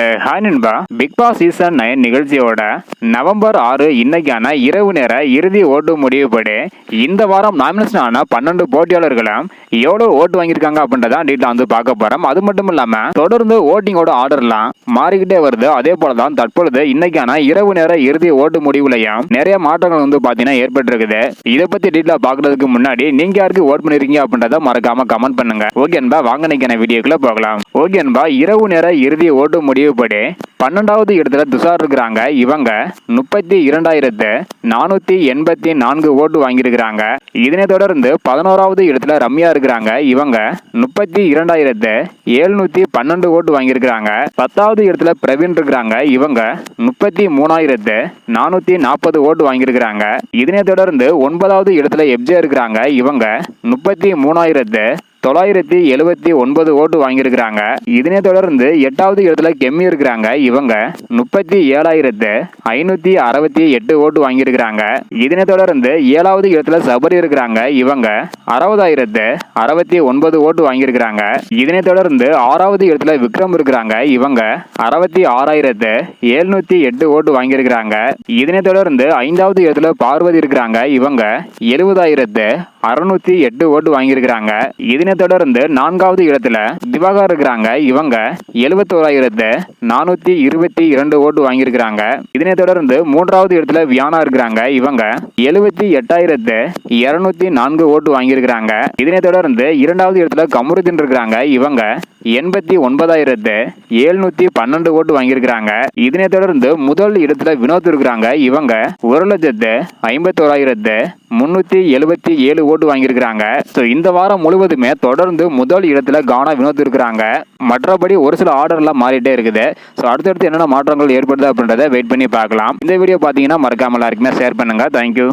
Hi நண்பா. Bigg Boss season nine நிகழ்ச்சியோட November ஆறு இன்னைக்கான இரவு நேர இறுதி ஓட்டு முடிவுபடி இந்த வாரம் நாமினேஷன் ஆன பன்னெண்டு போட்டியாளர்களும் எவ்வளவு ஓட்டு வாங்கியிருக்காங்க அப்படின்றதான் டீட்டெயில் வந்து பார்க்க போறோம். அது மட்டும் இல்லாம தொடர்ந்து ஓட்டிங்கோட ஆர்டர்லாம் மாறிக்கிட்டே வருது. அதே போல தான் தற்பொழுது இன்னைக்கான இரவு நேர இறுதி ஓட்டு முடிவுலையும் நிறைய மாற்றங்கள் வந்து பாத்தீங்கன்னா ஏற்பட்டிருக்குது. இதை பத்தி டீட்டெயில் பாக்குறதுக்கு முன்னாடி நீங்க யாருக்கு ஓட் பண்ணிருக்கீங்க அப்படின்றத மறக்காம கமெண்ட் பண்ணுங்க. ஓகே அன்பா வாங்க நினைக்கிற வீடியோக்குள்ள போகலாம். ஓகேன்பா இரவு நேர இறுதி ஓட்டு முடிவு முடிவுபடி. பன்னெண்டாவது இடத்துல துஷார் இருக்கிறாங்க இவங்க முப்பத்தி இரண்டாயிரத்து நானூத்தி எண்பத்தி நான்கு ஓட்டு வாங்கியிருக்கிறாங்க. இதனை தொடர்ந்து பதினோராவது இடத்துல ரம்யா இருக்கிறாங்க. இவங்க முப்பத்தி இரண்டாயிரத்து எழுநூத்தி பன்னெண்டு ஓட்டு வாங்கியிருக்கிறாங்க. பத்தாவது இடத்துல பிரவீன் இருக்கிறாங்க. இவங்க முப்பத்தி மூணாயிரத்து நானூத்தி நாற்பது ஓட்டு வாங்கியிருக்கிறாங்க. இதனை தொடர்ந்து ஒன்பதாவது இடத்துல எப்ஜே இருக்கிறாங்க. இவங்க முப்பத்தி மூணாயிரத்து தொள்ளாயிரத்தி எழுபத்தி ஒன்பது ஓட்டு வாங்கியிருக்கிறாங்க. இதனை தொடர்ந்து எட்டாவது இடத்துல கெம்மி இருக்கிறாங்க இவங்க. முப்பத்தி ஏழாயிரத்து ஐநூத்தி அறுபத்தி எட்டு ஓட்டு வாங்கியிருக்கிறாங்க. இதனை தொடர்ந்து ஏழாவது இடத்துல சபரி இருக்கிறாங்க இவங்க. அறுபதாயிரத்து அறுபத்தி ஒன்பது ஓட்டு வாங்கியிருக்கிறாங்க. இதனை தொடர்ந்து ஆறாவது இடத்துல விக்ரம் இருக்கிறாங்க இவங்க. அறுபத்தி ஆறாயிரத்து எழுநூத்தி எட்டு ஓட்டு வாங்கியிருக்கிறாங்க. இதனை தொடர்ந்து ஐந்தாவது இடத்துல பார்வதி இருக்கிறாங்க இவங்க. எழுபதாயிரத்து அறுநூத்தி எட்டு ஓட்டு வாங்கியிருக்கிறாங்க. இதனை தொடர்ந்து நான்காவது இடத்துல திவாகர் இருக்கிறாங்க. இவங்க எழுபத்தோராயிரத்து நானூத்தி இருபத்தி இரண்டு ஓட்டு வாங்கியிருக்கிறாங்க. இதனை தொடர்ந்து மூன்றாவது இடத்துல வியானா இருக்கிறாங்க. இவங்க எழுபத்தி எட்டாயிரத்து இருநூத்தி நான்கு ஓட்டு வாங்கியிருக்கிறாங்க. இதனை தொடர்ந்து இரண்டாவது இடத்துல கமருதீன் இருக்கிறாங்க. இவங்க எண்பத்தி ஒன்பதாயிரத்து எழுநூத்தி பன்னெண்டு ஓட்டு வாங்கியிருக்கிறாங்க. இதனை தொடர்ந்து முதல் இடத்துல வினோத் இருக்கிறாங்க. இவங்க ஒரு லட்சத்து ஐம்பத்தோராயிரத்து முந்நூற்றி எழுபத்தி ஏழு ஓட்டு வாங்கியிருக்கிறாங்க. ஸோ இந்த வாரம் முழுவதுமே தொடர்ந்து முதல் இடத்துல கானா வினோத் இருக்கிறாங்க மற்றபடி ஒரு சில ஆர்டர்லாம் மாறிட்டே இருக்குது. ஸோ அடுத்தடுத்து என்னென்ன மாற்றங்கள் ஏற்படுது அப்படின்றத வெயிட் பண்ணி பார்க்கலாம். இந்த வீடியோ பார்த்தீங்கன்னா மறக்காமல் எல்லாருக்குமே ஷேர் பண்ணுங்கள் தேங்க்யூ